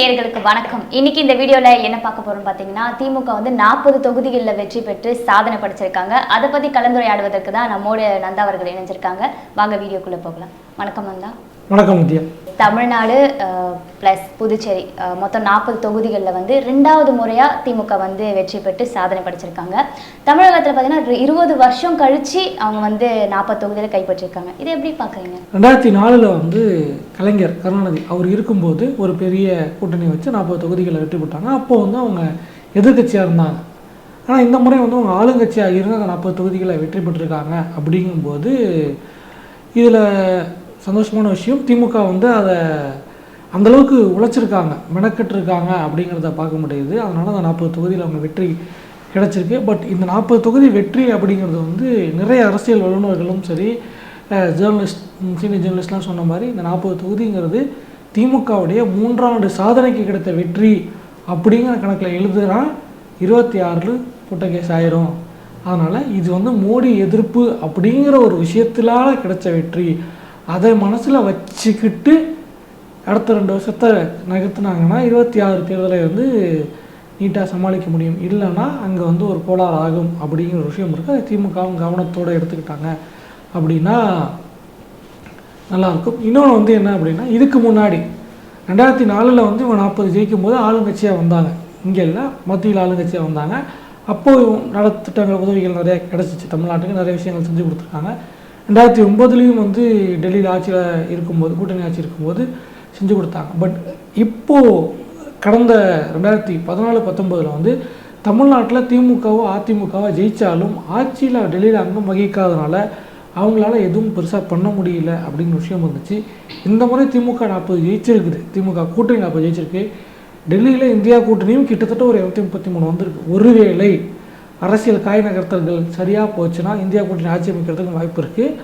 நேயர்களுக்கு வணக்கம். இன்னைக்கு இந்த வீடியோல என்ன பார்க்க போறோம் பாத்தீங்கன்னா திமுக வந்து நாற்பது தொகுதிகளில் வெற்றி பெற்று சாதனை படைச்சிருக்காங்க. அதை பத்தி கலந்துரையாடுவதற்கு தான் நம்மோட நந்தா அவர்கள் இணைஞ்சிருக்காங்க. வாங்க வீடியோக்குள்ள போகலாம். வணக்கம் நந்தா. வணக்கம் தமிழ்நாடு ப்ளஸ் புதுச்சேரி மொத்தம் நாற்பது தொகுதிகளில் வந்து ரெண்டாவது முறையாக திமுக வந்து வெற்றி பெற்று சாதனை படைச்சிருக்காங்க. தமிழகத்தில் பார்த்தீங்கன்னா இருபது வருஷம் கழிச்சு அவங்க வந்து நாற்பது தொகுதியில் கைப்பற்றிருக்காங்க. இதை எப்படி பார்க்குறீங்க ரெண்டாயிரத்தி நாலில் வந்து கலைஞர் கருணாநிதி அவர் இருக்கும்போது ஒரு பெரிய கூட்டணி வச்சு நாற்பது தொகுதிகளை வெற்றி போட்டாங்க அப்போது வந்து அவங்க எதிர்கட்சியாக இருந்தாங்க. ஆனால் இந்த முறை வந்து அவங்க ஆளுங்கட்சியாக இருந்து அந்த நாற்பது தொகுதிகளை வெற்றி பெற்றிருக்காங்க. அப்படிங்கும்போது இதில் சந்தோஷமான விஷயம். திமுக வந்து அதை அந்தளவுக்கு உழைச்சிருக்காங்க மெனக்கெட்டுருக்காங்க அப்படிங்கிறத பார்க்க முடியுது. அதனால் அந்த நாற்பது தொகுதியில் அவங்க வெற்றி கிடச்சிருக்கு. பட் இந்த நாற்பது தொகுதி வெற்றி அப்படிங்கிறது வந்து நிறைய அரசியல் வல்லுநர்களும் சரி ஜேர்னலிஸ்ட் சீனியர் ஜேர்னலிஸ்ட்லாம் சொன்ன மாதிரி இந்த நாற்பது தொகுதிங்கிறது திமுகவுடைய மூன்றாண்டு சாதனைக்கு கிடைத்த வெற்றி அப்படிங்கிற கணக்கில் எழுதுனா இருபத்தி ஆறில் புட்ட கேஸ் ஆயிரும். அதனால் இது வந்து மோடி எதிர்ப்பு அப்படிங்கிற ஒரு விஷயத்திலால கிடைச்ச வெற்றி. அதை மனசில் வச்சுக்கிட்டு அடுத்த ரெண்டு வருஷத்தை நகர்த்துனாங்கன்னா இருபத்தி ஆறு தேர்தலை வந்து நீட்டாக சமாளிக்க முடியும். இல்லைன்னா அங்கே வந்து ஒரு கோளாறு ஆகும் அப்படிங்கிற ஒரு விஷயம் இருக்குது அதை திமுகவும் கவனத்தோடு எடுத்துக்கிட்டாங்க அப்படின்னா நல்லாயிருக்கும் இன்னொன்று வந்து என்ன அப்படின்னா இதுக்கு முன்னாடி ரெண்டாயிரத்தி நாலில் வந்து இவன் நாற்பது ஜெயிக்கும் போது ஆளுங்கட்சியாக வந்தாங்க. இங்கே இல்லை மத்தியில் ஆளுங்கட்சியாக வந்தாங்க. அப்போது நலத்திட்டங்கள் உதவிகள் நிறைய கிடச்சிச்சு. தமிழ்நாட்டுக்கு நிறைய விஷயங்கள் செஞ்சு கொடுத்துருக்காங்க. ரெண்டாயிரத்தி ஒம்போதுலேயும் வந்து டெல்லியில் ஆட்சியில் இருக்கும்போது கூட்டணி ஆட்சி இருக்கும்போது செஞ்சு கொடுத்தாங்க. பட் இப்போது கடந்த ரெண்டாயிரத்தி பதினாலு பத்தொம்போதில் வந்து தமிழ்நாட்டில் திமுகவோ அதிமுகவோ ஜெயித்தாலும் ஆட்சியில் டெல்லியில் அங்கம் வகிக்காதனால அவங்களால எதுவும் பெருசாக பண்ண முடியல அப்படிங்கிற விஷயம் இருந்துச்சு இந்த முறை திமுக நாற்பது ஜெயிச்சிருக்குது. திமுக கூட்டணி நாற்பது ஜெயிச்சிருக்கு. டெல்லியில் இந்தியா கூட்டணியும் கிட்டத்தட்ட ஒரு இரநூத்தி முப்பத்தி மூணு வந்திருக்கு. ஒருவேளை அரசியல் காய் நகர்த்தல்கள் சரியாக போச்சுன்னா இந்தியா கூட்டணி ஆட்சி அமைக்கிறதுக்கு வாய்ப்பு இருக்குது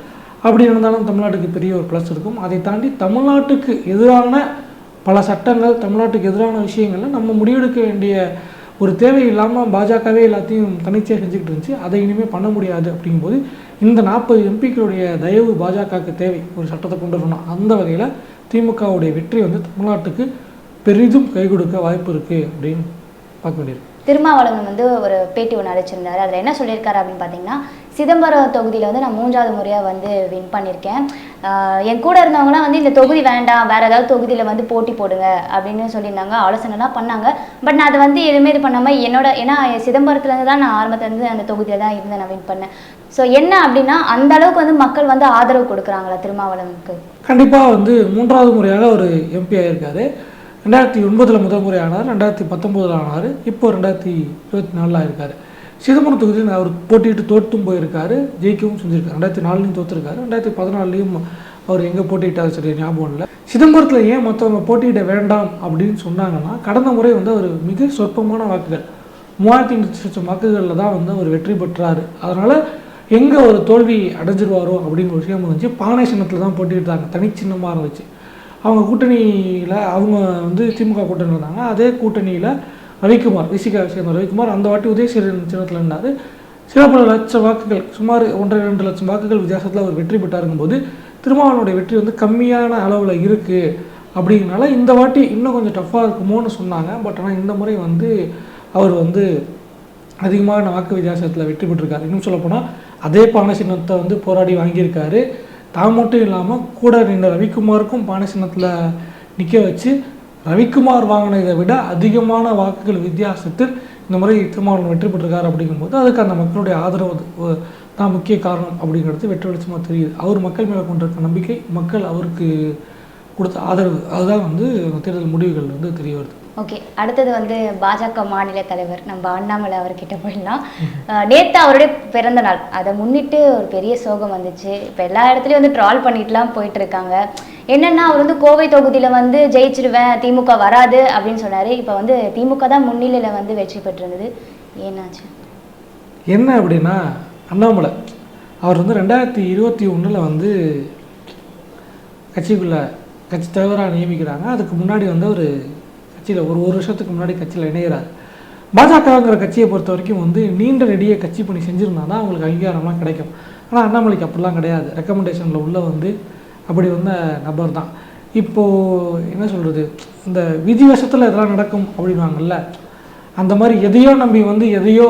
அப்படி இருந்தாலும் தமிழ்நாட்டுக்கு பெரிய ஒரு ப்ளஸ் இருக்கும். அதை தாண்டி தமிழ்நாட்டுக்கு எதிரான பல சட்டங்கள் தமிழ்நாட்டுக்கு எதிரான விஷயங்களில் நம்ம முடிவெடுக்க வேண்டிய ஒரு தேவை இல்லாமல் பாஜகவே எல்லாத்தையும் தனிச்சையாக செஞ்சுக்கிட்டு இருந்துச்சு. அதை இனிமேல் பண்ண முடியாது அப்படிங்கும்போது இந்த நாற்பது எம்பிக்களுடைய தயவு பாஜகவுக்கு தேவை. ஒரு சட்டத்தை கொண்டு வரணும் அந்த வகையில் திமுகவுடைய வெற்றி வந்து தமிழ்நாட்டுக்கு பெரிதும் கை கொடுக்க வாய்ப்பு இருக்குது அப்படின்னு பார்க்க வேண்டியிருக்கு. திருமாவளவன் வந்து ஒரு பேட்டி ஒன்று அழைச்சிருந்தாரு அதில் என்ன சொல்லியிருக்காரு அப்படின்னு பார்த்தீங்கன்னா சிதம்பரம் தொகுதியில் வந்து நான் மூன்றாவது முறையாக வந்து வின் பண்ணியிருக்கேன் என் கூட இருந்தவங்களாம் வந்து இந்த தொகுதி வேண்டாம் வேற ஏதாவது தொகுதியில் வந்து போட்டி போடுங்க அப்படின்னு சொல்லியிருந்தாங்க. ஆலோசனைலாம் பண்ணாங்க. பட் நான் அதை வந்து எதுவுமே இது பண்ணாமல் என்னோட ஏன்னா சிதம்பரத்துலேருந்து தான் நான் ஆரம்பத்துலேருந்து அந்த தொகுதியில் தான் இருந்து நான் வின் பண்ணேன். ஸோ என்ன அப்படின்னா அந்த அளவுக்கு வந்து மக்கள் வந்து ஆதரவு கொடுக்குறாங்களா திருமாவளவனுக்கு? கண்டிப்பாக வந்து மூன்றாவது முறையாக ஒரு எம்பி ஆகியிருக்காரு ரெண்டாயிரத்தி ஒன்பதில் முதல் முறை ஆனார் ரெண்டாயிரத்தி பத்தொம்போதில் ஆனார் இப்போ ரெண்டாயிரத்தி இருபத்தி நாலில் ஆயிருக்காரு. சிதம்பரம் தொகுதியில் அவர் போட்டியிட்டு தோற்றும் போயிருக்காரு ஜெயிக்கவும் செஞ்சுருக்காரு. ரெண்டாயிரத்தி நாலுலையும் தோற்றுருக்காரு ரெண்டாயிரத்தி பதினாலையும் அவர் எங்கே போட்டியிட்டார் சரி ஞாபகம் இல்லை. சிதம்பரத்தில் ஏன் மற்றவங்க போட்டியிட வேண்டாம் அப்படின்னு சொன்னாங்கன்னா கடந்த முறை வந்து அவர் மிக சொற்பமான வாக்குகள் மூவாயிரத்தி ஐநூற்றி லட்சம் வாக்குகளில் தான் வந்து அவர் வெற்றி பெற்றார். அதனால் எங்கே ஒரு தோல்வி அடைஞ்சிருவாரோ அப்படிங்கிற விஷயம் இருந்துச்சு. பானை சின்னத்தில் தான் போட்டிட்டாங்க தனிச்சின்னமாக இருந்துச்சு. அவங்க கூட்டணியில் அவங்க வந்து திமுக கூட்டணி இருந்தாங்க. அதே கூட்டணியில் ரவிக்குமார் விசிகா சேர்ந்த ரவிக்குமார் அந்த வாட்டி உதயசீரன் சின்னத்தில் இருந்தார் சில பல லட்சம் வாக்குகள் சுமார் ஒன்றரை ரெண்டு லட்சம் வாக்குகள் வித்தியாசத்தில் அவர் வெற்றி பெற்றாருங்கும்போது திருமாவளவனுடைய வெற்றி வந்து கம்மியான அளவில் இருக்குது அப்படிங்கிறனால இந்த வாட்டி இன்னும் கொஞ்சம் டஃப்பாக இருக்குமோன்னு சொன்னாங்க. பட் ஆனால் இந்த முறை வந்து அவர் வந்து அதிகமான வாக்கு வித்தியாசத்தில் வெற்றி பெற்றிருக்காரு. இன்னும் சொல்லப்போனால் அதே பானை சின்னத்தை வந்து போராடி வாங்கியிருக்காரு. தான் மட்டும் இல்லாமல் கூட நின்ற ரவிக்குமாருக்கும் பானை சின்னத்தில் நிற்க வச்சு ரவிக்குமார் வாங்கினதை விட அதிகமான வாக்குகள் வித்தியாசத்தில் இந்த முறை திருமாவளவன் வெற்றி பெற்றிருக்காரு அப்படிங்கும்போது அதுக்கு அந்த மக்களுடைய ஆதரவு தான் முக்கிய காரணம் அப்படிங்கிறது வெற்றி வெளிச்சமாக தெரியுது. அவர் மக்கள் மேலே கொண்டிருக்க நம்பிக்கை மக்கள் அவருக்கு கொடுத்த ஆதரவு அதுதான் வந்து தேர்தல் முடிவுகள் வந்து தெரிய வருது. ஓகே அடுத்தது வந்து பாஜக மாநில தலைவர் நம்ம அண்ணாமலை அவர்கிட்ட போயிடலாம். நேற்று அவருடைய பிறந்த நாள். அதை முன்னிட்டு ஒரு பெரிய சோகம் வந்துச்சு. இப்போ எல்லா இடத்துலையும் வந்து ட்ரால் பண்ணிட்டுலாம் போயிட்டு இருக்காங்க என்னன்னா அவர் வந்து கோவை தொகுதியில் வந்து ஜெயிச்சிருவேன் திமுக வராது அப்படின்னு சொன்னார். இப்போ வந்து திமுக தான் முன்னிலையில் வந்து வெற்றி பெற்றிருந்தது. ஏன்னாச்சு? என்ன அப்படின்னா அண்ணாமலை அவர் வந்து ரெண்டாயிரத்தி இருபத்தி ஒன்றில் வந்து கட்சிக்குள்ளே கட்சி தலைவராக நியமிக்கிறாங்க. அதுக்கு முன்னாடி வந்து ஒரு கட்சியில் ஒரு ஒரு வருஷத்துக்கு முன்னாடி கட்சியில் இணையிறாரு. பாஜகங்கிற கட்சியை பொறுத்த வரைக்கும் வந்து நீண்ட நெடிய கட்சி பணி செஞ்சுருந்தா தான் அவங்களுக்கு அங்கீகாரம்லாம் கிடைக்கும். ஆனால் அண்ணாமலைக்கு அப்படிலாம் கிடையாது. ரெக்கமெண்டேஷனில் உள்ள வந்து அப்படி வந்த நபர் தான். இப்போது என்ன சொல்கிறது இந்த விதி வசத்தில் இதெல்லாம் நடக்கும் அப்படின்வாங்கல்ல அந்த மாதிரி எதையோ நம்பி வந்து எதையோ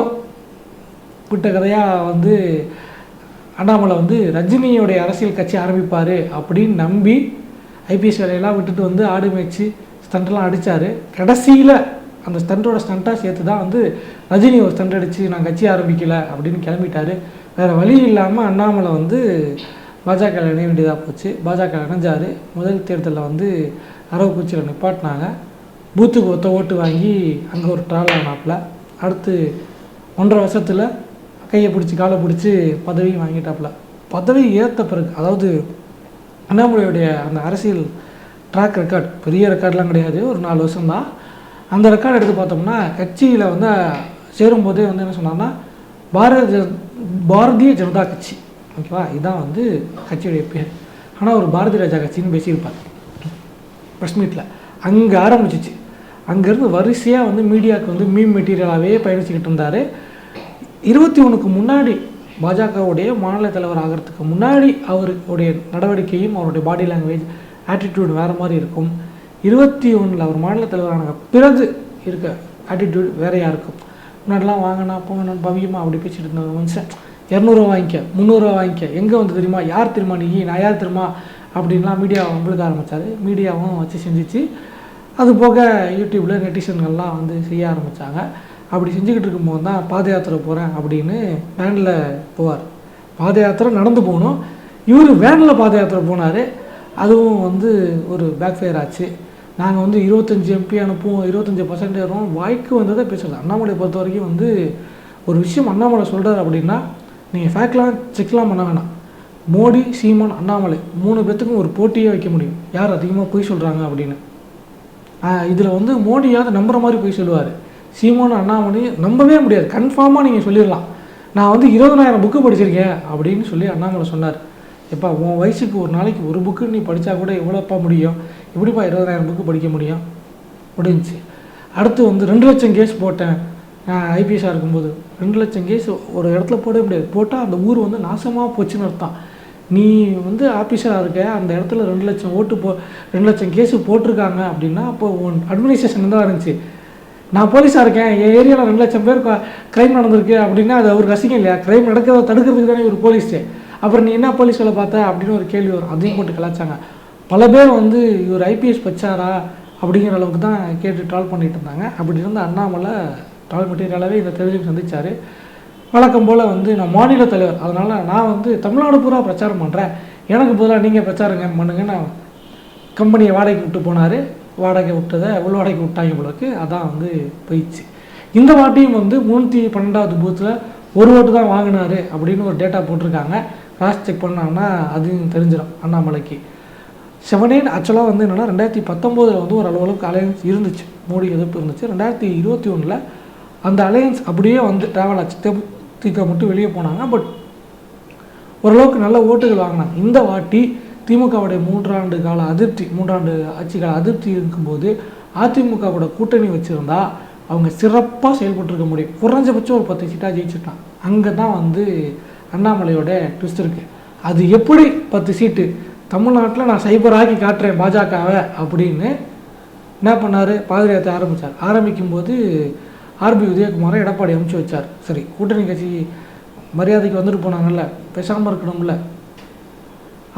விட்ட கதையாக வந்து அண்ணாமலை வந்து ரஜினியோடைய அரசியல் கட்சி ஆரம்பிப்பார் அப்படின்னு நம்பி ஐபிஎஸ் வேலையெல்லாம் விட்டுட்டு வந்து ஆடு மேய்ச்சி ஸ்டண்ட்லாம் அடித்தார் கடைசியில் அந்த ஸ்டண்ட்டோட ஸ்டண்ட்டாக சேர்த்து தான் வந்து ரஜினி ஒரு ஸ்டண்ட் அடித்து நான் கட்சி ஆரம்பிக்கலை அப்படின்னு கிளம்பிட்டாரு. வேறு வழி இல்லாமல் அண்ணாமலை வந்து பாஜக இணைய வேண்டியதாக போச்சு. பாஜக இணைஞ்சார். முதல் தேர்தலில் வந்து அரவக்குச்சியில் நிப்பாட்டினாங்க. பூத்துக்கு ஒத்த ஓட்டு வாங்கி அங்கே ஒரு ட்ராவல் ஆனாப்புல. அடுத்து ஒன்றரை வருஷத்தில் கையை பிடிச்சி காலை பிடிச்சி பதவி வாங்கிட்டாப்புல. பதவி ஏற்ற பிறகு அதாவது அண்ணாமலையுடைய அந்த அரசியல் ட்ராக் ரெக்கார்ட் பெரிய ரெக்கார்ட்லாம் கிடையாது. ஒரு நாலு வருஷம்தான். அந்த ரெக்கார்டு எடுத்து பார்த்தோம்னா கட்சியில் வந்து சேரும்போதே வந்து என்ன சொன்னார்னா பாரத ஜன- பாரதிய ஜனதா கட்சி. ஓகேவா? இதுதான் வந்து கட்சியுடைய பேர். ஆனால் ஒரு பாரதிய ராஜா கட்சின்னு பேசியிருப்பார். ப்ரெஸ் மீட்டில் அங்கே ஆரம்பிச்சிச்சு. அங்கேருந்து வரிசையாக வந்து மீடியாவுக்கு வந்து மீம் மெட்டீரியலாகவே பயணிச்சுக்கிட்டு இருந்தார். இருபத்தி ஒன்றுக்கு முன்னாடி பாஜகவுடைய மாநில தலைவர் ஆகிறதுக்கு முன்னாடி அவருடைய நடவடிக்கையும் அவருடைய பாடி லாங்குவேஜ் ஆட்டிடியூடு வேறு மாதிரி இருக்கும். இருபத்தி ஒன்றில் அவர் மாநில தலைவரான பிறகு இருக்க ஆட்டிடியூட் வேறையாக இருக்கும்? முன்னாடிலாம் வாங்கினா போங்கண்ணா பவியமா அப்படி பேசிட்டு இருந்த ஒரு மனுஷன் இரநூறுவா வாங்கிக்க முந்நூறுரூவா வாங்கிக்க. எங்கே வந்து தெரியுமா? யார் தெரியுமா நீ? நான் யார் தெரியுமா? அப்படின்லாம் மீடியாவை வம்பளுக்க ஆரம்பித்தார் மீடியாவும் வச்சு செஞ்சுச்சு. அது போக யூடியூப்பில் நெட்டிசன்கள்லாம் வந்து செய்ய ஆரம்பித்தாங்க அப்படி செஞ்சுக்கிட்டு இருக்கும்போது தான் பாத யாத்திரை போகிறேன் அப்படின்னு வேனில் போவார். பாத யாத்திரை நடந்து போகணும். இவர் வேனில் பாத யாத்திரை போனார். அதுவும் வந்து ஒரு பேக் ஃபயர் ஆச்சு. நாங்கள் வந்து இருபத்தஞ்சி எம்பி அனுப்புவோம் இருபத்தஞ்சி பர்சன்ட் வரும் வாய்க்கு வந்ததை பேசுறது அண்ணாமலை பொறுத்த வரைக்கும் வந்து ஒரு விஷயம் அண்ணாமலை சொல்கிறார் அப்படின்னா நீங்கள் ஃபேக்ட்லாம் செக்லாம் பண்ண வேணாம். மோடி சீமான் அண்ணாமலை மூணு பேர்த்துக்கும் ஒரு போட்டியே வைக்க முடியும். யார் அதிகமாக பொய் சொல்கிறாங்க அப்படின்னு. இதில் வந்து மோடியாவது நம்புகிற மாதிரி போய் சொல்லுவார். சீமான் அண்ணாமலை நம்பவே முடியாது. கன்ஃபார்மாக நீங்கள் சொல்லிடலாம். நான் வந்து இருபதனாயிரம் புக்கு படிச்சிருக்கேன் அப்படின்னு சொல்லி அண்ணாமலை சொன்னார். எப்பா உன் வயசுக்கு ஒரு நாளைக்கு ஒரு புக்கு நீ படித்தா கூட எவ்வளோப்பா முடியும்? எப்படிப்பா இருபதனாயிரம் புக்கு படிக்க முடியும்? முடிஞ்சு அடுத்து வந்து ரெண்டு லட்சம் கேஸ் போட்டேன். ஐபிஎஸ்ஸாக இருக்கும்போது. ரெண்டு லட்சம் கேஸ் ஒரு இடத்துல போடவே முடியாது. போட்டால் அந்த ஊர் வந்து நாசமாக போச்சுன்னு அர்த்தம். நீ வந்து ஆஃபீஸராக இருக்க அந்த இடத்துல ரெண்டு லட்சம் ஓட்டு போ ரெண்டு லட்சம் கேஸு போட்டிருக்காங்க அப்படின்னா அப்போ உன் அட்மினிஸ்ட்ரேஷன் தான் இருந்துச்சு? நான் போலீஸாக இருக்கேன். என் ஏரியாவில் ரெண்டு லட்சம் பேர் க்ரைம் நடந்திருக்கு அப்படின்னா அது அவர் ரசிக்கம் இல்லையா? க்ரைம் நடக்கிறத தடுக்கிறதுக்கு தானே ஒரு போலீஸு அப்புறம் நீ என்ன போலீஸ் வேலை பார்த்த அப்படின்னு ஒரு கேள்வி வரும். அதையும் போட்டு கலாச்சாங்க. பல பேர் வந்து இவர் ஐபிஎஸ் வச்சாரா அப்படிங்கிற அளவுக்கு தான் கேட்டு ட்ரால் பண்ணிட்டு இருந்தாங்க. அப்படி இருந்த அண்ணாமலை ட்ரால் மெட்டீரியலாகவே இந்த தேர்தலையும் சந்திச்சார். வழக்கம் போல் வந்து நான் மாநில தலைவர். அதனால் நான் வந்து தமிழ்நாடு பூரா பிரச்சாரம் பண்ணுறேன் எனக்கு பதிலாக நீங்கள் பிரச்சாரங்க பண்ணுங்க. நான் கம்பெனியை வாடகைக்கு விட்டு போனார். வாடகை விட்டதை உள் விட்டாங்க உங்களுக்கு அதான் வந்து போயிடுச்சு. இந்த வாட்டியும் வந்து முந்நூற்றி பன்னெண்டாவது பூத்தில் ஒரு ஓட்டு தான் வாங்கினார் அப்படின்னு ஒரு டேட்டா போட்டிருக்காங்க. கிராஸ் செக் பண்ணாங்கன்னா அதுவும் தெரிஞ்சிடும் அண்ணாமலைக்கு. செவனேன் ஆக்சுவலாக வந்து என்னென்னா ரெண்டாயிரத்தி பத்தொம்போதில் வந்து ஒரு அளவுக்கு அலையன்ஸ் இருந்துச்சு. மோடி எதிர்ப்பு இருந்துச்சு. ரெண்டாயிரத்தி இருபத்தி ஒன்றில் அந்த அலையன்ஸ் அப்படியே வந்து ட்ராவல் ஆச்சு. தேமுதிக மட்டும் வெளியே போனாங்க. பட் ஓரளவுக்கு நல்ல ஓட்டுகள் வாங்கினாங்க. இந்த வாட்டி திமுகவுடைய மூன்றாண்டு கால அதிருப்தி மூன்றாண்டு ஆட்சி கால அதிருப்தி இருக்கும்போது அதிமுகவோட கூட்டணி வச்சுருந்தா அவங்க சிறப்பாக செயல்பட்டுருக்க முடியும். குறைஞ்சபட்சம் ஒரு பத்து சீட்டாக ஜெயிச்சிருக்கலாம். அங்கே தான் வந்து அண்ணாமலையோட ட்விஸ்ட் இருக்குது அது எப்படி பத்து சீட்டு தமிழ்நாட்டில் நான் சைபராக்கி காட்டுறேன் பாஜகவை அப்படின்னு என்ன பண்ணார்? பாதயாத்திரை ஆரம்பித்தார் ஆரம்பிக்கும்போது ஆர்பி உதயகுமாரை எடப்பாடி அமுச்சு வச்சார். சரி கூட்டணி கட்சி மரியாதைக்கு வந்துட்டு போனாங்கல்ல பேசாமல் இருக்கணும்ல.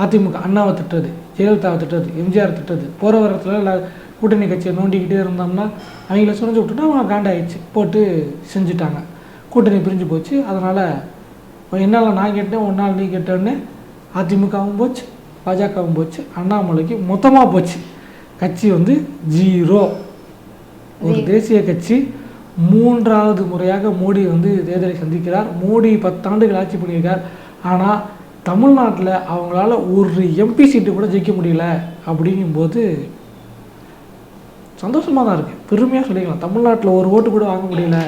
அதிமுக அண்ணாவை திட்டுறது ஜெயலலிதாவை திட்டுறது எம்ஜிஆர் திட்டுறது. போகிற வரத்தில் கூட்டணி கட்சியை நோண்டிக்கிட்டே இருந்தோம்னா அவங்கள சுரஞ்சு விட்டுட்டு அவங்க காண்டாயிடுச்சு போட்டு செஞ்சுட்டாங்க. கூட்டணி பிரிஞ்சு போச்சு. அதனால் என்னால் நான் கேட்டேன் ஒன்றால் நீ கேட்டேன்னு அதிமுகவும் போச்சு பாஜகவும் போச்சு அண்ணாமலைக்கு மொத்தமாக போச்சு. கட்சி வந்து ஜீரோ ஒரு தேசிய கட்சி மூன்றாவது முறையாக மோடி வந்து தேர்தலை சந்திக்கிறார். மோடி பத்தாண்டுகள் ஆட்சி பண்ணியிருக்கார். ஆனால் தமிழ்நாட்டில் அவங்களால ஒரு எம்பி சீட்டு கூட ஜெயிக்க முடியல அப்படிங்கும்போது சந்தோஷமாக தான் இருக்குது பெருமையாக சொல்லிக்கலாம். தமிழ்நாட்டில் ஒரு ஓட்டு கூட வாங்க முடியல.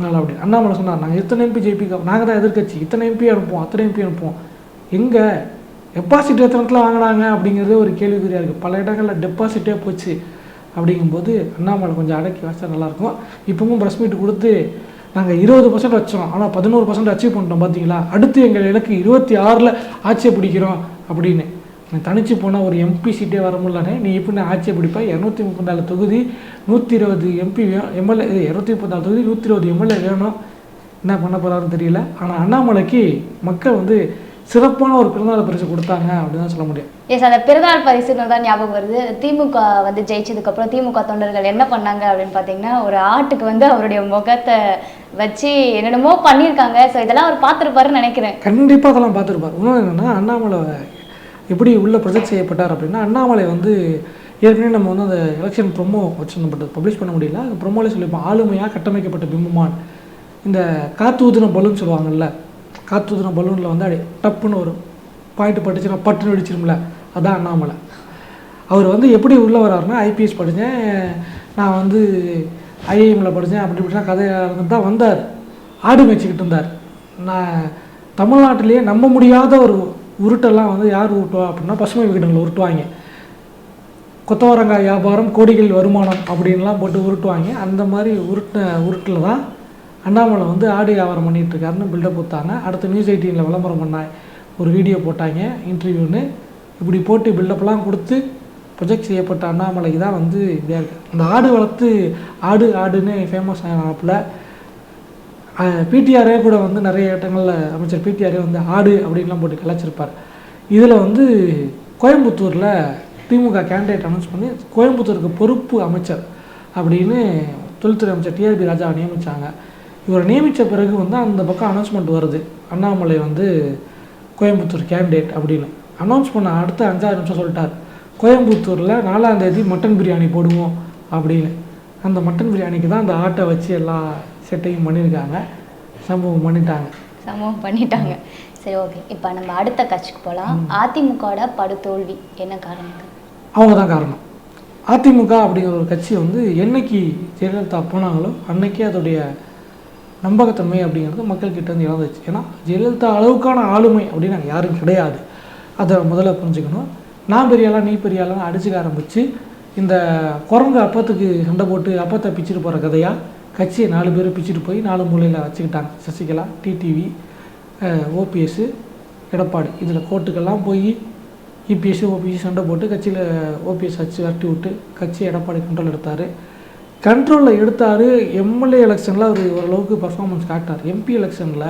உங்களால் அப்படி. அண்ணாமலை சொன்னார் நாங்கள் இத்தனை எம்பி ஜெயிப்பிக்க நாங்கள் தான் எதிர்க்கட்சி. இத்தனை எம்பி அனுப்புவோம் அத்தனை எம்பி அனுப்புவோம். எங்கே? டெபாசிட் எத்தனை இடத்துல வாங்கினாங்க? அப்படிங்கிறதே ஒரு கேள்விக்குறியாக இருக்குது பல இடங்களில் டெபாசிட்டே போச்சு. அப்படிங்கும்போது அண்ணாமலை கொஞ்சம் அடக்கி வச்சா நல்லாயிருக்கும் இப்பவும் ப்ரெஸ் மீட் கொடுத்து நாங்கள் இருபது பர்சன்ட் வச்சோம். ஆனால் பதினோரு பர்சன்ட் அச்சீவ் பண்ணிட்டோம் பார்த்தீங்களா அடுத்து எங்கள் இலக்கு இருபத்தி ஆறில் ஆட்சியை பிடிக்கிறோம் அப்படின்னு. தனிச்சு போனால் ஒரு எம்பி சீட்டே வர முடியலனே நீ எப்படி ஆட்சியை பிடிப்பா? இரநூத்தி முப்பத்தி தொகுதி நூற்றி இருபது எம்பி எம்எல்ஏ இரநூத்தி முப்பத்தாலு தொகுதி நூற்றி இருபது எம்எல்ஏ வேணும். என்ன பண்ண போகிறாருன்னு தெரியல. ஆனால் அண்ணாமலைக்கு மக்கள் வந்து சிறப்பான ஒரு பிறந்தநாள் பரிசு கொடுத்தாங்க அப்படின்னு தான் சொல்ல முடியும். எஸ் அந்த பிறந்தநாள் பரிசுன்னு தான் ஞாபகம் வருது. திமுக வந்து ஜெயிச்சதுக்கப்புறம் திமுக தொண்டர்கள் என்ன பண்ணாங்க அப்படின்னு பார்த்தீங்கன்னா ஒரு ஆட்டுக்கு வந்து அவருடைய முகத்தை வச்சு என்னென்னமோ பண்ணியிருக்காங்க. ஸோ இதெல்லாம் அவர் பார்த்துருப்பாருன்னு நினைக்கிறேன். கண்டிப்பாக அதெல்லாம் பார்த்துருப்பார். இன்னொன்று என்னென்னா அண்ணாமலை எப்படி உள்ளே ப்ரொஜெக்ட் செய்யப்பட்டார் அப்படின்னா அண்ணாமலை வந்து ஏற்கனவே நம்ம வந்து அந்த எலெக்ஷன் ப்ரொமோ வச்சிருந்தோம் பட் பப்ளிஷ் பண்ண முடியல. அந்த ப்ரொமோலே சொல்லியிருப்போம் ஆளுமையாக கட்டமைக்கப்பட்ட பிம்பமான். இந்த காற்று பலூன் சொல்லுவாங்கல்ல காத்தூதின பலூனில் வந்து அப்படியே டப்புன்னு ஒரு பாயிண்ட் பட்டுச்சுன்னா பட்டுன்னு வெடிச்சிரும்ல. அதான் அண்ணாமலை. அவர் வந்து எப்படி உள்ளே வராருன்னா ஐபிஎஸ் படித்தேன் நான் வந்து ஐஐஎம்மில் படித்தேன் அப்படி இப்படிலாம் கதையாக தான் வந்தார். ஆடு மேய்ச்சிக்கிட்டு இருந்தார். நான் தமிழ்நாட்டிலேயே நம்ப முடியாத ஒரு உருட்டெல்லாம் வந்து யார் உருட்டுவா அப்படின்னா பசுமை விகடனில் உருட்டுவாங்க. கொத்தவரங்காய் வியாபாரம் கோடிகள் வருமானம் அப்படின்லாம் போட்டு உருட்டுவாங்க. அந்த மாதிரி உருட்ட உருட்டில் தான் அண்ணாமலை வந்து ஆடு வியாபாரம் பண்ணிகிட்ருக்காருன்னு பில்டப் கொடுத்தாங்க. அடுத்து நியூஸ் எயிட்டீனில் விளம்பரம் பண்ணாங்க ஒரு வீடியோ போட்டாங்க இன்டர்வியூன்னு இப்படி போட்டு பில்டப்லாம் கொடுத்து ப்ரொஜெக்ட் செய்யப்பட்ட அண்ணாமலைக்கு தான் வந்து இப்படியா இருக்குது அந்த ஆடு வளர்த்து ஆடு ஆடுன்னு ஃபேமஸ் ஆனாப்புல பிடிஆரே கூட வந்து நிறைய இடங்களில் அமைச்சர் பிடிஆரே வந்து ஆடு அப்படின்லாம் போட்டு கலாச்சிருப்பார். இதில் வந்து கோயம்புத்தூரில் திமுக கேண்டிடேட் அனௌன்ஸ் பண்ணி கோயம்புத்தூருக்கு பொறுப்பு அமைச்சர் அப்படின்னு தொழில்துறை அமைச்சர் டிஆர்பி ராஜா நியமித்தாங்க இவரை நியமித்த பிறகு வந்து அந்த பக்கம் அனௌன்ஸ்மெண்ட் வருது. அண்ணாமலை வந்து கோயம்புத்தூர் கேண்டிடேட் அப்படின்னு. அனௌன்ஸ் பண்ண அடுத்த அஞ்சாறு நிமிஷம் சொல்லிட்டார். கோயம்புத்தூரில் நாலாம் தேதி மட்டன் பிரியாணி போடுவோம் அப்படின்னு. அந்த மட்டன் பிரியாணிக்கு தான் அந்த ஆட்டை வச்சு எல்லா செட்டையும் பண்ணியிருக்காங்க சம்பவம் பண்ணிட்டாங்க. சமூகம் பண்ணிட்டாங்க. சரி ஓகே இப்போ நம்ம அடுத்த கட்சிக்கு போகலாம் அதிமுகவோட படுதோல்வி என்ன காரணம் அவங்க தான் காரணம். அதிமுக அப்படிங்கிற ஒரு கட்சி வந்து என்னைக்கு ஜெயலலிதா போனாங்களோ அன்னைக்கே அதோடைய நம்பகத்தன்மை அப்படிங்கிறது மக்கள்கிட்ட இருந்து இழந்துச்சு ஏன்னா ஜெயலலிதா அளவுக்கான ஆளுமை அப்படின்னு யாரும் கிடையாது. அதை முதல்ல புரிஞ்சுக்கணும். நான் பெரியாளா நீ பெரியாளான்னு அடிச்சுக்க ஆரம்பித்து இந்த குரங்கு அப்பத்துக்கு சண்டை போட்டு அப்பத்தை பிச்சுட்டு போகிற கதையாக கட்சியை நாலு பேர் பிச்சுட்டு போய் நாலு மூலையில் வச்சுக்கிட்டாங்க. Sasikala TTV OPS Edappadi. இதில் கோர்ட்டுக்கெல்லாம் போய் இபிஎஸ் ஓபிஎஸ் சண்டை போட்டு கட்சியில் ஓபிஎஸ் அச்சு விரட்டி விட்டு கட்சி எடப்பாடி கண்ட்ரோல் எடுத்தார். கண்ட்ரோலில் எடுத்தார். எம்எல்ஏ எலெக்ஷனில் அவர் ஓரளவுக்கு பர்ஃபார்மன்ஸ் காட்டார் எம்பி எலெக்ஷனில்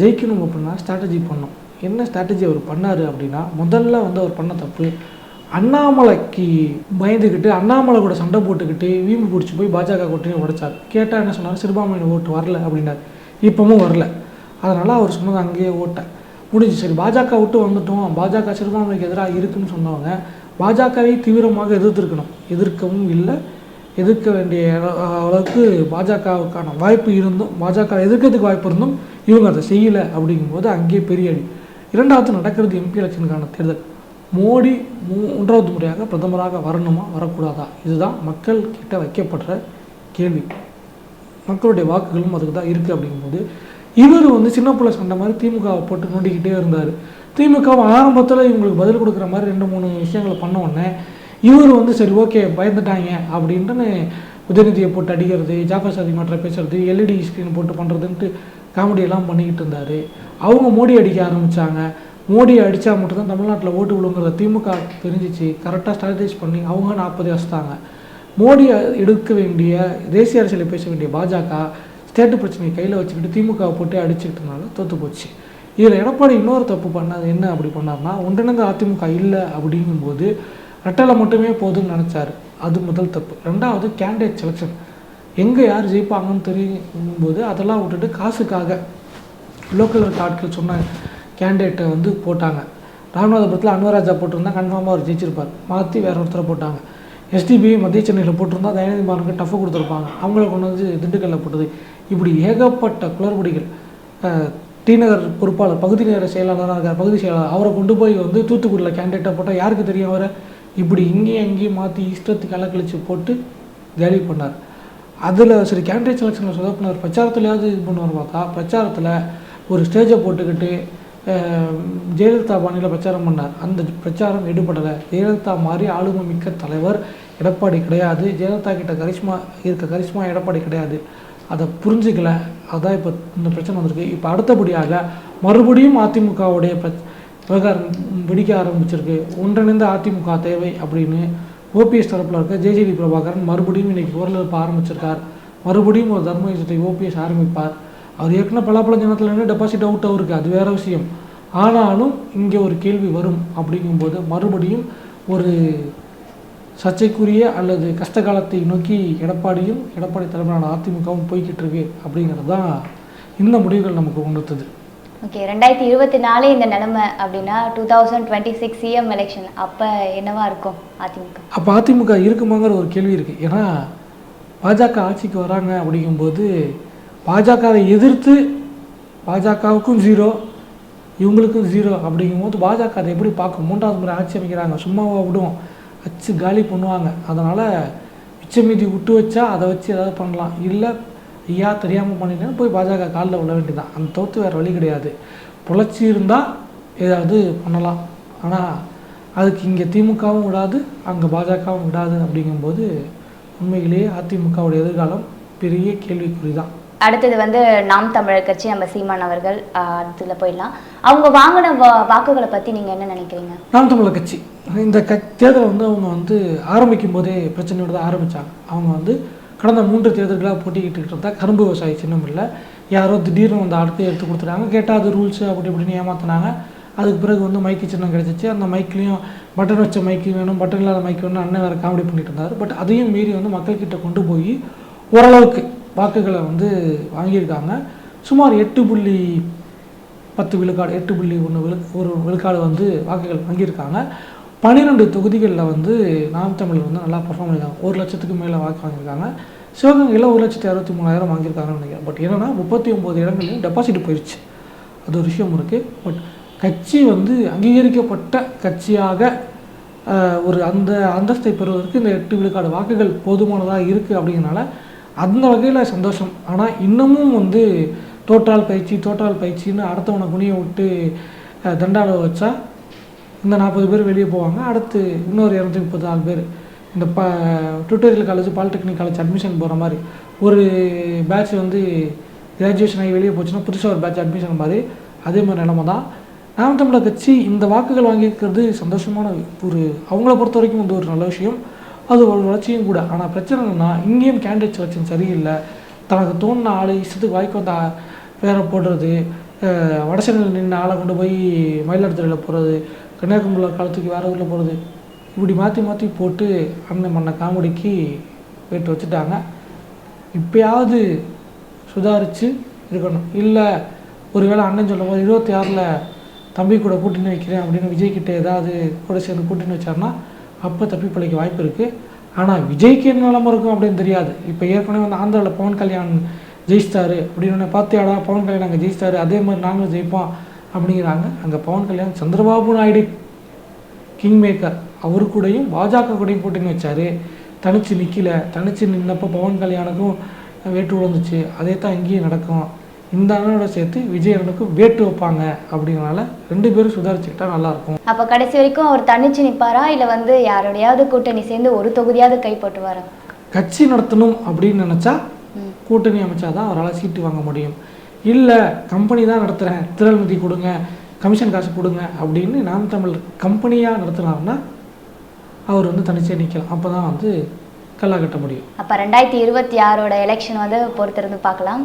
ஜெயிக்கணும் அப்படின்னா ஸ்ட்ராட்டஜி பண்ணோம் என்ன ஸ்ட்ராட்டஜி அவர் பண்ணார் அப்படின்னா முதல்ல வந்து அவர் பண்ண தப்பு அண்ணாமலைக்கு பயந்துக்கிட்டு அண்ணாமலை கூட சண்டை போட்டுக்கிட்டு வீம்பு பிடிச்சி போய் பாஜக கூட்டணி உடைச்சார். கேட்டால் என்ன சொன்னார்? சிறுபான்மையின ஓட்டு வரல அப்படின்னார். இப்போவும் வரல. அதனால் அவர் சொன்னது அங்கேயே ஓட்டேன் முடிஞ்சு சரி பாஜக விட்டு வந்துட்டோம். பாஜக சிறுபான்மைக்கு எதிராக இருக்குன்னு சொன்னவங்க பாஜகவை தீவிரமாக எதிர்த்திருக்கணும். எதிர்க்கவும் இல்லை. எதிர்க்க வேண்டிய அளவுக்கு பாஜகவுக்கான வாய்ப்பு இருந்தும் பாஜக எதிர்க்கிறதுக்கு வாய்ப்பு இருந்தும் இவங்க அதை செய்யலை அப்படிங்கும்போது அங்கேயே பெரிய அடி. இரண்டாவது நடக்கிறது எம்பி எலெக்ஷனுக்கான தேர்தல். மோடி மூன்றாவது முறையாக பிரதமராக வரணுமா வரக்கூடாதா? இதுதான் மக்கள் கிட்ட வைக்கப்படுற கேள்வி. மக்களுடைய வாக்குகளும் அதுக்கு தான் இருக்குது அப்படிங்கும்போது இவர் வந்து சின்ன பிள்ளை சண்டை மாதிரி திமுகவை போட்டு நோண்டிக்கிட்டே இருந்தார். திமுக ஆரம்பத்தில் இவங்களுக்கு பதில் கொடுக்குற மாதிரி ரெண்டு மூணு விஷயங்களை பண்ண உடனே இவர் வந்து சரி ஓகே பயந்துட்டாங்க அப்படின்ட்டுன்னு உதயநிதியை போட்டு அடிக்கிறது ஜாஃபர் சாதி மாற்ற பேசுறது எல்இடி ஸ்க்ரீன் போட்டு பண்ணுறதுன்ட்டு காமெடியெல்லாம் பண்ணிக்கிட்டு இருந்தார். அவங்க மோடி அடிக்க ஆரம்பித்தாங்க மோடி அடித்தா மட்டும்தான் தமிழ்நாட்டில் ஓட்டு விழுங்குறத திமுக தெரிஞ்சிச்சு கரெக்டாக ஸ்ட்ராட்டஜைஸ் பண்ணி அவங்க நாற்பது வச்சுட்டாங்க மோடியை எடுக்க வேண்டிய தேசிய அரசியலை பேச வேண்டிய பாஜக ஸ்டேட்டு பிரச்சனையை கையில் வச்சுக்கிட்டு திமுக போட்டு அடிச்சுக்கிட்டனால தோற்று போச்சு. இதில் எடப்பாடி இன்னொரு தப்பு பண்ணது என்ன அப்படி பண்ணார்னா ஒன்றிணைந்த அதிமுக இல்லை அப்படிங்கும்போது ரெட்டலை மட்டுமே போதும்னு நினச்சாரு. அது முதல் தப்பு. ரெண்டாவது கேண்டிடேட் செலெக்ஷன் எங்கே யார் ஜெயிப்பாங்கன்னு தெரியும் போது அதெல்லாம் விட்டுட்டு காசுக்காக லோக்கல் இருக்க ஆட்கள் சொன்னாங்க. கேண்டிடேட்டை வந்து போட்டாங்க. ராமநாதபுரத்தில் அன்வராஜா போட்டிருந்தா கன்ஃபார்மாக அவர் ஜெயிச்சிருப்பார். மாற்றி வேற ஒருத்தரை போட்டாங்க. எஸ்டிபி மத்திய சென்னையில் போட்டிருந்தா தயாநிதி டஃப்பு கொடுத்துருப்பாங்க. அவங்கள கொண்டு வந்து திண்டுக்கல்ல போட்டது. இப்படி ஏகப்பட்ட குளறுபடிகள். டிநகர் பொறுப்பாளர் பகுதி நேர செயலாளராக இருக்கார் பகுதி செயலாளர் அவரை கொண்டு போய் வந்து தூத்துக்குடியில் கேண்டிடேட்டை போட்டால் யாருக்கு தெரியும் அவரை? இப்படி இங்கேயும் அங்கேயும் மாற்றி இஷ்டத்துக்கு அலக்கழிச்சு போட்டு கேலி பண்ணார். அதில் சரி கேண்டிடேட் செலெக்ஷனில் சொதப்பினார் பிரச்சாரத்துலையாவது இது பண்ணுவார் பார்த்தா பிரச்சாரத்தில் ஒரு ஸ்டேஜை போட்டுக்கிட்டு ஜெயலலிதா பாணியில் பிரச்சாரம் பண்ணார். அந்த பிரச்சாரம் எடுபடலை ஜெயலலிதா மாதிரி ஆளுமை மிக்க தலைவர் எடப்பாடி கிடையாது. ஜெயலலிதா கிட்ட கரிஷ்மா இருக்க கரிஷ்மா எடப்பாடி கிடையாது. அதை புரிஞ்சுக்கல. அதான் இப்போ இந்த பிரச்சனை வந்திருக்கு. இப்போ அடுத்தபடியாக மறுபடியும் அதிமுகவுடைய பிர விவகாரம் வெடிக்க ஆரம்பிச்சிருக்கு. ஒன்றிணைந்த அதிமுக தேவை அப்படின்னு ஓபிஎஸ் தரப்பில் இருக்க ஜேஜேடி பிரபாகரன் மறுபடியும் இன்னைக்கு குரல் எழுப்ப ஆரம்பிச்சிருக்கார். மறுபடியும் ஒரு தர்ம யுத்தத்தை ஓபிஎஸ் ஆரம்பிப்பார். அவர் ஏற்கனவே பலாப்பழ ஜனத்தில் நின்று டெபாசிட் அவுட் அவருக்கு அது வேற விஷயம். ஆனாலும் இங்கே ஒரு கேள்வி வரும் அப்படிங்கும்போது மறுபடியும் ஒரு சர்ச்சைக்குரிய அல்லது கஷ்ட காலத்தை நோக்கி எடப்பாடியும் எடப்பாடி தலைமையிலான அதிமுகவும் போய்கிட்டு இருக்கு அப்படிங்கிறது தான் இந்த முடிவுகள் நமக்கு உணர்த்துது ஓகே ரெண்டாயிரத்தி இருபத்தி நாலு இந்த நிலைமை அப்படின்னா two thousand twenty six CM election அப்போ என்னவா இருக்கும் அதிமுக? அப்போ அதிமுக இருக்குமாங்கிற ஒரு கேள்வி இருக்குது ஏன்னா பாஜக ஆட்சிக்கு வராங்க அப்படிங்கும்போது பாஜகவை எதிர்த்து பாஜகவுக்கும் ஜீரோ இவங்களுக்கும் ஜீரோ அப்படிங்கும்போது பாஜக அதை எப்படி பார்க்கும்? மூன்றாவது முறை ஆட்சி அமைக்கிறாங்க. சும்மாவாக விடும் அச்சு காலி பண்ணுவாங்க. அதனால் மிச்ச மீதி விட்டு வச்சா அதை வச்சு ஏதாவது பண்ணலாம். இல்லை ஐயா தெரியாமல் பண்ணிட்டேன்னு போய் பாஜக காலில் விட வேண்டியதான் அந்த தவிர்த்து வேறு வழி கிடையாது. புழச்சி இருந்தால் ஏதாவது பண்ணலாம். ஆனால் அதுக்கு இங்கே திமுகவும் விடாது அங்கே பாஜகவும் விடாது அப்படிங்கும்போது உண்மையிலேயே அதிமுகவுடைய எதிர்காலம் பெரிய கேள்விக்குறி தான் அடுத்தது வந்து நாம் தமிழர் கட்சி நம்ம சீமான் அவர்கள் ஆஹ் அடுத்ததுல போயிடலாம். அவங்க வாங்கின வா வாக்குகளை பத்தி நீங்க என்ன நினைக்கிறீங்க? நாம் தமிழர் கட்சி. இந்த க தேர்தலை வந்து அவங்க வந்து ஆரம்பிக்கும் போதே பிரச்சனையோட தான் ஆரம்பித்தாங்க அவங்க வந்து கடந்த மூன்று தேர்தல்களாக போட்டிக்கிட்டு இருந்தா கரும்பு விவசாயி சின்னம் இல்லை. யாரோ திடீர்னு வந்து அடுத்து எடுத்து கொடுத்துட்டாங்க. கேட்டால் அது ரூல்ஸு அப்படி இப்படின்னு ஏமாத்தினாங்க. அதுக்கு பிறகு வந்து மைக்கு சின்னம் கிடச்சிச்சு. அந்த மைக்லேயும் பட்டன் வச்ச மைக்கு வேணும் பட்டன் இல்லாத மைக்கு வேணும் அண்ணன் வேறு காமெடி பண்ணிட்டு இருந்தார். பட் அதையும் மீறி வந்து மக்கள்கிட்ட கொண்டு போய் ஓரளவுக்கு வாக்குகளை வந்து வாங்கியிருக்காங்க. சுமார் எட்டு புள்ளி பத்து விழுக்காடு எட்டு புள்ளி ஒன்று விழு ஒரு விழுக்காடு வந்து வாக்குகள் வாங்கியிருக்காங்க. பன்னிரெண்டு தொகுதிகளில் வந்து நாம் தமிழர் வந்து நல்லா பர்ஃபார்ம் பண்ணியிருக்காங்க. ஒரு லட்சத்துக்கு மேலே வாக்கு வாங்கியிருக்காங்க. சிவகங்கையில் ஒரு லட்சத்தி அறுபத்தி மூணாயிரம் வாங்கியிருக்காங்கன்னு நினைக்கிறேன். பட் என்னன்னா முப்பத்தி ஒம்பது இடங்கள்லையும் டெபாசிட் போயிடுச்சு அது ஒரு விஷயம் இருக்குது பட் கட்சி வந்து அங்கீகரிக்கப்பட்ட கட்சியாக ஒரு அந்த அந்தஸ்தை பெறுவதற்கு இந்த எட்டு விழுக்காடு வாக்குகள் போதுமானதாக இருக்குது அப்படிங்கிறனால அந்த வகையில் சந்தோஷம். ஆனால் இன்னமும் வந்து தோற்றால் பயிற்சி தோற்றால் பயிற்சின்னு அடுத்தவனை குனிய விட்டு அஹ், வச்சா இந்த நாற்பது பேர் வெளியே போவாங்க. அடுத்து இன்னொரு இரநூத்தி முப்பது நாலு பேர். இந்த ப tutorial college polytechnic college admission போகிற மாதிரி. ஒரு பேட்ச் வந்து கிராஜுவேஷன் ஆகி வெளியே போச்சுன்னா புதுசாக ஒரு பேட்ச் அட்மிஷன் மாதிரி. அதே மாதிரி நிலமை தான். நாம் தமிழர் கட்சி இந்த வாக்குகள் வாங்கியிருக்கிறது சந்தோஷமான ஒரு அவங்கள பொறுத்த வரைக்கும் வந்து ஒரு நல்ல விஷயம். அது ஒரு வளர்ச்சியும் கூட. ஆனால் பிரச்சனை என்னன்னா இங்கேயும் கேண்டிடேட் செலெக்ஷன் சரியில்லை. தனக்கு தோணுன ஆள் இஷ்டத்துக்கு வாய்க்கு வந்த வேற பேரை போடுறது அஹ் வடசென்னையில் நின்று ஆளை கொண்டு போய் மயிலாடுதுறையில் போகிறது கன்னியாகுமரியில் காலத்துக்கு வேறு ஊரில் போகிறது இப்படி மாற்றி மாற்றி போட்டு அண்ணன் மண்ண காமெடிக்கு போயிட்டு வச்சுட்டாங்க. இப்போயாவது சுதாரித்து இருக்கணும். இல்லை ஒருவேளை அண்ணன் சொல்லும் போது இருபத்தி ஆறில் தம்பி கூட கூட்டணி வைக்கிறேன் அப்படின்னு விஜய்கிட்ட ஏதாவது கூட சேர்ந்து கூட்டணி வச்சாருன்னா அப்போ தப்பி பிழைக்க வாய்ப்பு இருக்குது ஆனால் விஜய்க்கு என்ன நிலம இருக்கும் அப்படின்னு தெரியாது. இப்போ ஏற்கனவே வந்து ஆந்திராவில் பவன் கல்யாண் ஜெயிச்சிட்டாரு. அப்படின்னு பார்த்தியாடா பவன் கல்யாண் அங்கே ஜெயிச்சிட்டாரு. அதே மாதிரி நாங்களும் ஜெயிப்போம் அப்படிங்கிறாங்க. அங்கே பவன் கல்யாண் சந்திரபாபு நாயுடு கிங் மேக்கர் அவரு கூடயும் பாஜக கூடயும் கூட்டணி வச்சாரு. தனிச்சு நிற்கல தனிச்சு நின்னப்போ பவன் கல்யாணுக்கும் வேட்டு விழுந்துச்சு. அதே தான் இங்கேயும் நடக்கும். இந்த அண்ணனோட சேர்த்து விஜய் அண்ணனுக்கும் வேட்டு வைப்பாங்க அப்படிங்கிறனால ரெண்டு பேரும் சுதாரிச்சுக்கிட்டா நல்லாயிருக்கும். அப்ப கடைசி வரைக்கும் அவர் தனிச்சு நிப்பாரா? இல்ல வந்து யாரோடையாவது கூட்டணி சேர்ந்து ஒரு தொகுதியாவது கைப்பற்றுவாரா கட்சி நடத்தணும் அப்படின்னு நினச்சா. கூட்டணி அமைச்சாதான் அவரால் சீட்டு வாங்க முடியும். இல்லை கம்பெனி தான் நடத்துகிறேன் திரள் நிதி கொடுங்க கமிஷன் காசு கொடுங்க அப்படின்னு நாம் தமிழ் கம்பெனியாக நடத்துனாருன்னா அவர் வந்து தனிச்சே நிற்கலாம் அப்போ தான் வந்து கல்லா கட்ட முடியும். அப்ப ரெண்டாயிரத்தி இருபத்தி ஆறோட எலெக்ஷன் வந்து பொறுத்திருந்து பார்க்கலாம்.